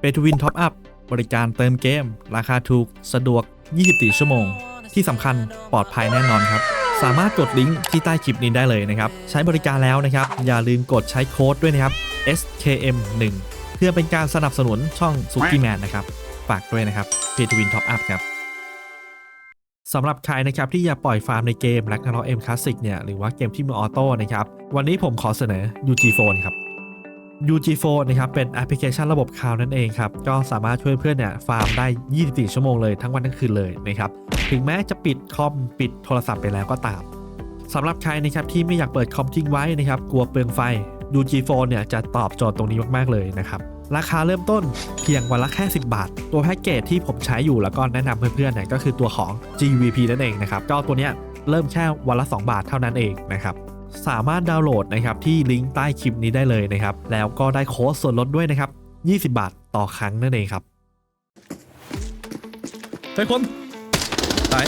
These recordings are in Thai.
เ a ทูวินท็อปอัพบริการเติมเกม ราคาถูก สะดวก 24 ชั่วโมง ที่สำคัญปลอดภัยแน่นอนครับ สามารถกดลิงก์ที่ใต้คลิปนี้ได้เลยนะครับ ใช้บริการแล้วนะครับ อย่าลืมกดใช้โค้ดด้วยนะครับ SKM1 เพื่อเป็นการสนับสนุนช่อง s u k i Man นนะครับ ฝากด้วยนะครับ p a y to Win Top Up ครับสำหรับใครนะครับที่อยากปล่อยฟาร์มในเกม r a g n a r o k M Classic เนี่ยหรือว่าเกมที่มือออโต้นะครับวันนี้ผมขอเสนอ UG Phone ครับ UG Phone นะครับเป็นแอปพลิเคชันระบบคลาวนั่นเองครับก็สามารถช่วยเพื่อนเนี่ยฟาร์มได้ 24 ชั่วโมงเลยทั้งวันทั้งคืนเลยนะครับถึงแม้จะปิดคอมปิดโทรศัพท์ไปแล้วก็ตามสำหรับใครนะครับที่ไม่อยากเปิดคอมทิ้งไว้นะครับกลัวเปลืองไฟ UG Phone เนี่ยจะตอบโจทย์ตรงนี้มากๆเลยนะครับราคาเริ่มต้นเพียงวันละแค่ 10 บาท ตัวแพ็กเกจที่ผมใช้อยู่แล้วก็แนะนำเพื่อนๆเนี่ยก็คือตัวของ GVP นั่นเองนะครับก็ตัวเนี้ยเริ่มแค่วันละ 2 บาทเท่านั้นเองนะครับ สามารถดาวน์โหลดนะครับที่ลิงก์ใต้คลิปนี้ได้เลยนะครับ แล้วก็ได้โค้ดส่วนลดด้วยนะครับ 20 บาทต่อครั้งนั่นเองครับเฮ้ยคนตาย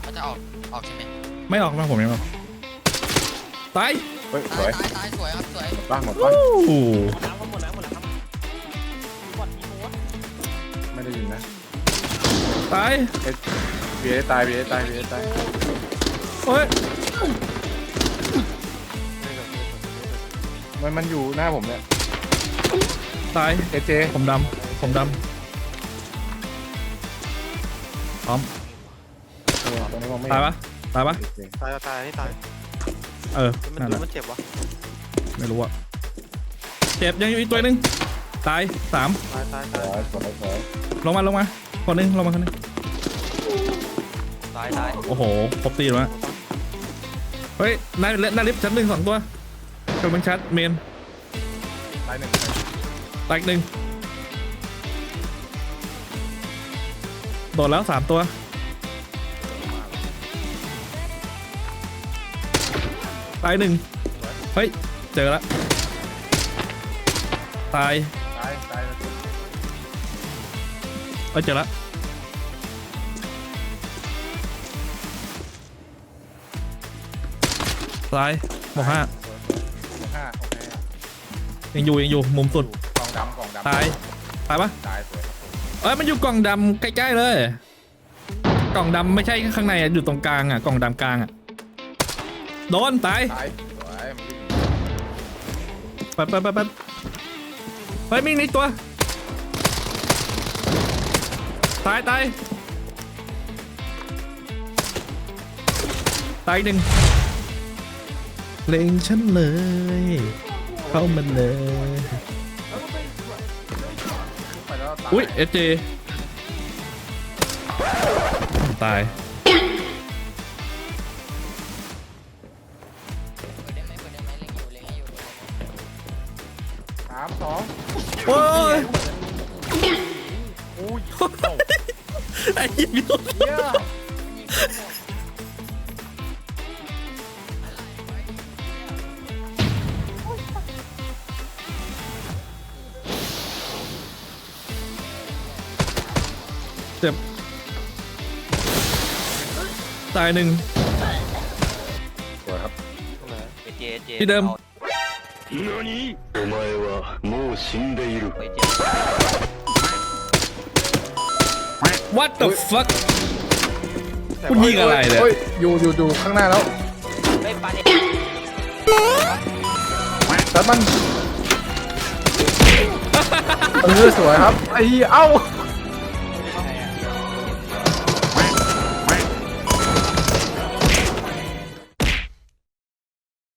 เขาจะออก ออกใช่ไหมไม่ออกมาผมยังออกตายเฮ้ยสตาวยยตายตายสวยครับสวยบ้างหมดบ้างโอ้หมดแล้วหมดแล้วครับบอดมีโค้ดไม่ได้ยินนะตายเบียร์ตายเบียร์ตายเบียร์ตายเฮ้ยมันมันอยู่หน้าผมเนี่ยตาย เอเจผมดำ ผมดำพร้อมเออตรงนี้มองไม่ตายปะตายปะเอเจตายตายนี่ตายเออมันนั่นแหดูละมันเจ็บวะไม่รู้อะเจ็บยังอยู่อีกตัวหนึ่งตายสามตายตายสตาวยยสวยสวยลงมาลงมาคนหนึงลงมาคนหนึงตายตายโอ้โหครบตีแล้วะ เฮ้ยหน้าหน้าลิฟต์ชั้นหนึ่งสองตัวกำลังชัดเมนตายหนึ่งตายอีกหนึ่งโดดแล้วสามตัวตายหนึ่งเฮ้ย เจอแล้วตายตายตายเอ้ยเจอแล้ว ตายหมวกห้าสวยห้าโอเคยังอยู่ยังอยู่มุมสุดกล่องดำกล่องดำตายตายปะตายสวยครับผมเอ้ยมันอยู่กล่องดำใกล้ๆเลย กล่องดำไม่ใช่ข้างในอะอยู่ตรงกลางอะกล่องดำกลางอะโดนตายตายสวยมันวิ่งไปไปไปไปเฮ้ยมีอีกตัวตายตายตายอีกหนึ่งเล็งฉันเลย เข้ามันเลยไปแล้วตายอุ้ยเอเจตายเปิดได้ไหมเปิดได้ไหมเล็งอยู่เล็งให้อยู่สามสองโอ้ยอุ้ยเอ้าไอ้ยี่พี่เหี้ย เจ็บตายหนึ่ง สวยครับ เอเจเจ ที่เดิม 何お前はもう死んでいる เอเจ What the fuck คุณยิงอะไรเนี่ย ฮ้อยู่อยู่อยู่ข้างหน้าแล้ว ไม่ปาเนี่ย แต่มันเออสวยครับไอ้เหี้ยเอ้า